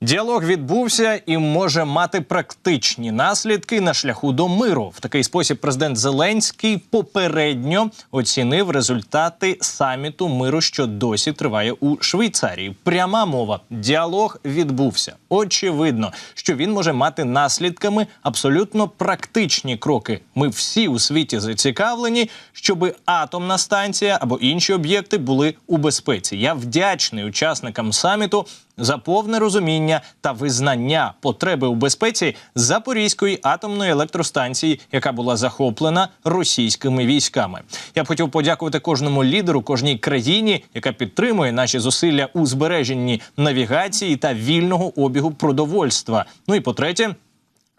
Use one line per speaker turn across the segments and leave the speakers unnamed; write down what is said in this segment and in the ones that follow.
Діалог відбувся і може мати практичні наслідки на шляху до миру. В такий спосіб президент Зеленський попередньо оцінив результати саміту миру, що досі триває у Швейцарії. Пряма мова. Діалог відбувся. Очевидно, що він може мати наслідками абсолютно практичні кроки. Ми всі у світі зацікавлені, щоб атомна станція або інші об'єкти були у безпеці. Я вдячний учасникам саміту за повне розуміння та визнання потреби у безпеці Запорізької атомної електростанції, яка була захоплена російськими військами. Я б хотів подякувати кожному лідеру, кожній країні, яка підтримує наші зусилля у збереженні навігації та вільного обігу продовольства. Ну і по третє.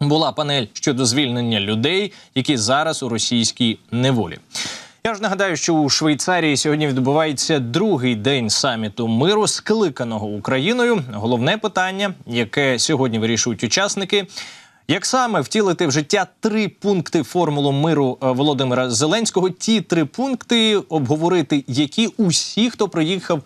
Була панель щодо звільнення людей, які зараз у російській неволі. Я ж нагадаю, що у Швейцарії сьогодні відбувається другий день саміту миру, скликаного Україною. Головне питання, яке сьогодні вирішують учасники. Як саме втілити в життя три пункти формулу миру е, Володимира Зеленського? Ті три пункти обговорити, які усі, хто приїхав,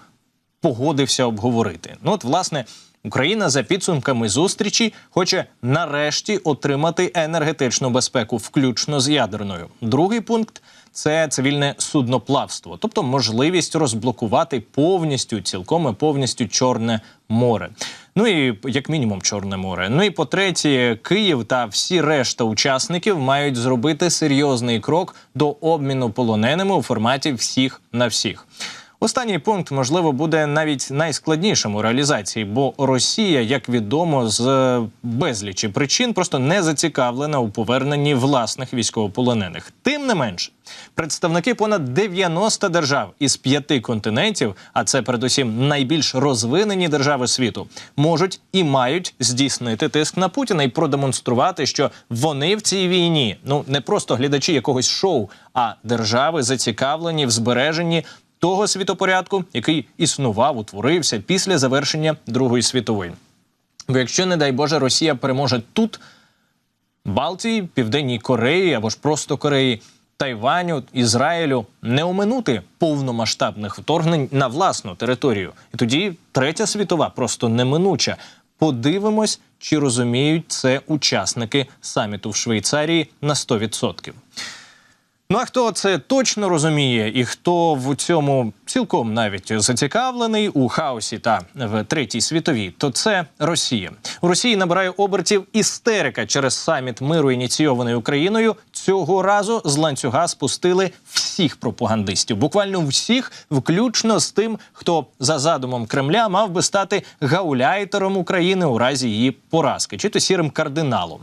погодився обговорити. Ну, от, власне, Україна за підсумками зустрічі хоче нарешті отримати енергетичну безпеку, включно з ядерною. Другий пункт це цивільне судноплавство, тобто можливість розблокувати повністю, цілком і повністю Чорне море. Ну і як мінімум Чорне море. Ну і по третє, Київ та всі решта учасників мають зробити серйозний крок до обміну полоненими у форматі всіх на всіх. Останній пункт можливо буде навіть найскладнішим у реалізації, бо Росія, як відомо, з е, безлічі причин просто не зацікавлена у поверненні власних військовополонених. Тим не менш, представники понад 90 держав із п'яти континентів, а це передусім найбільш розвинені держави світу, можуть і мають здійснити тиск на Путіна і продемонструвати, що вони в цій війні ну не просто глядачі якогось шоу, а держави зацікавлені в збереженні того світопорядку, який існував, утворився після завершення Другої світової. Бо якщо, не дай Боже, Росія переможе тут, Балтії, Південній Кореї або ж просто Кореї, Тайваню, Ізраїлю не оминути повномасштабних вторгнень на власну територію. І тоді третя світова просто неминуча. Подивимось, чи розуміють це учасники саміту в Швейцарії на 100%. Ну а хто це точно розуміє, і хто в цьому цілком навіть зацікавлений у хаосі та в третій світовій, то це Росія. У Росії набирає обертів істерика через саміт миру, ініційований Україною. Цього разу з ланцюга спустили всіх пропагандистів, буквально всіх, включно з тим, хто за задумом Кремля мав би стати гауляйтером України у разі її поразки, чи то сірим кардиналом.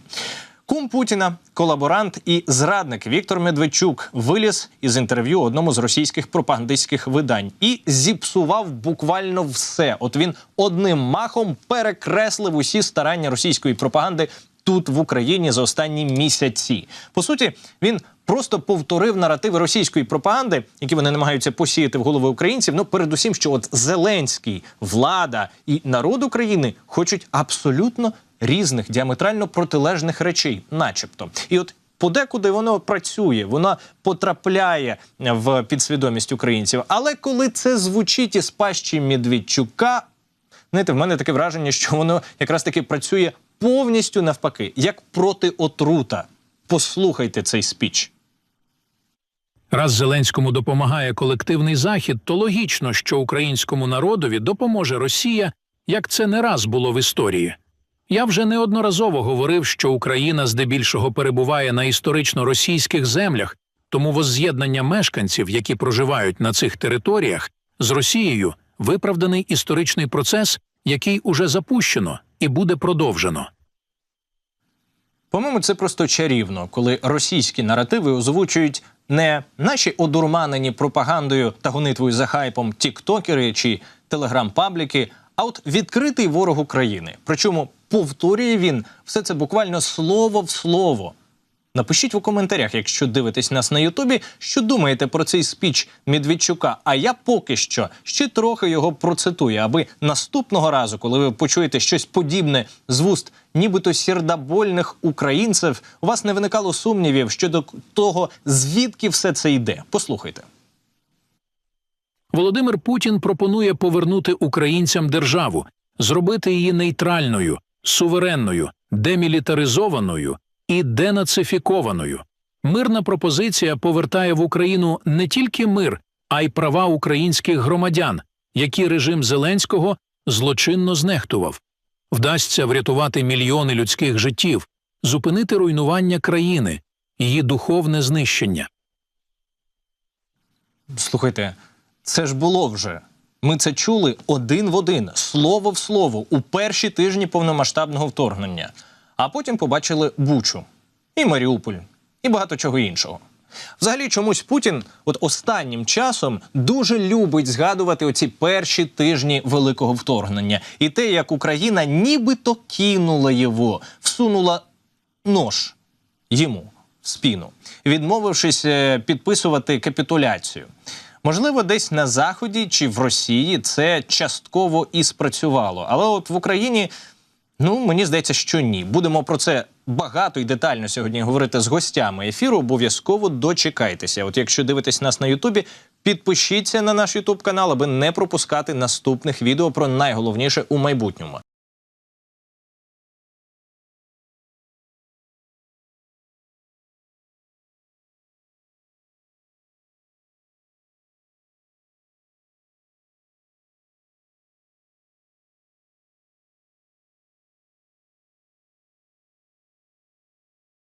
Кум Путіна, колаборант і зрадник Віктор Медведчук виліз із інтерв'ю одному з російських пропагандистських видань і зіпсував буквально все. От він одним махом перекреслив усі старання російської пропаганди тут в Україні за останні місяці. По суті, він просто повторив наративи російської пропаганди, які вони намагаються посіяти в голови українців. Ну, передусім, що от Зеленський, влада і народ України хочуть абсолютно різних діаметрально протилежних речей, начебто, і от. Подекуди воно працює, воно потрапляє в підсвідомість українців. Але коли це звучить із пащі Медведчука, знаєте, в мене таке враження, що воно якраз таки працює повністю навпаки, як проти отрута. Послухайте цей спіч.
Раз Зеленському допомагає колективний захід, то логічно, що українському народові допоможе Росія, як це не раз було в історії. Я вже неодноразово говорив, що Україна здебільшого перебуває на історично російських землях, тому возз'єднання мешканців, які проживають на цих територіях, з Росією виправданий історичний процес, який уже запущено і буде продовжено.
По-моєму, це просто чарівно, коли російські наративи озвучують не наші одурманені пропагандою та гонитвою за хайпом тіктокери чи телеграм-пабліки, а от відкритий ворог України. Причому повторює він все це буквально слово в слово. Напишіть у коментарях, якщо дивитесь нас на Ютубі, що думаєте про цей спіч Медведчука. А я поки що ще трохи його процитую, аби наступного разу, коли ви почуєте щось подібне з вуст, нібито сірдабольних українців, у вас не виникало сумнівів щодо того, звідки все це йде. Послухайте.
Володимир Путін пропонує повернути українцям державу, зробити її нейтральною, суверенною, демілітаризованою і денацифікованою. Мирна пропозиція повертає в Україну не тільки мир, а й права українських громадян, які режим Зеленського злочинно знехтував. Вдасться врятувати мільйони людських життів, зупинити руйнування країни, її духовне знищення.
Слухайте, це ж було вже. Ми це чули один в один, слово в слово, у перші тижні повномасштабного вторгнення. А потім побачили Бучу, і Маріуполь, і багато чого іншого. Взагалі, чомусь Путін от останнім часом дуже любить згадувати оці перші тижні великого вторгнення і те, як Україна нібито кинула його, всунула нож йому в спину, відмовившись е, підписувати капітуляцію. Можливо, десь на Заході чи в Росії це частково і спрацювало. Але от в Україні, ну мені здається, що ні. Будемо про це багато і детально сьогодні говорити з гостями ефіру. Обов'язково дочекайтеся. От якщо дивитесь нас на Ютубі, підпишіться на наш Ютуб канал, аби не пропускати наступних відео про найголовніше у майбутньому.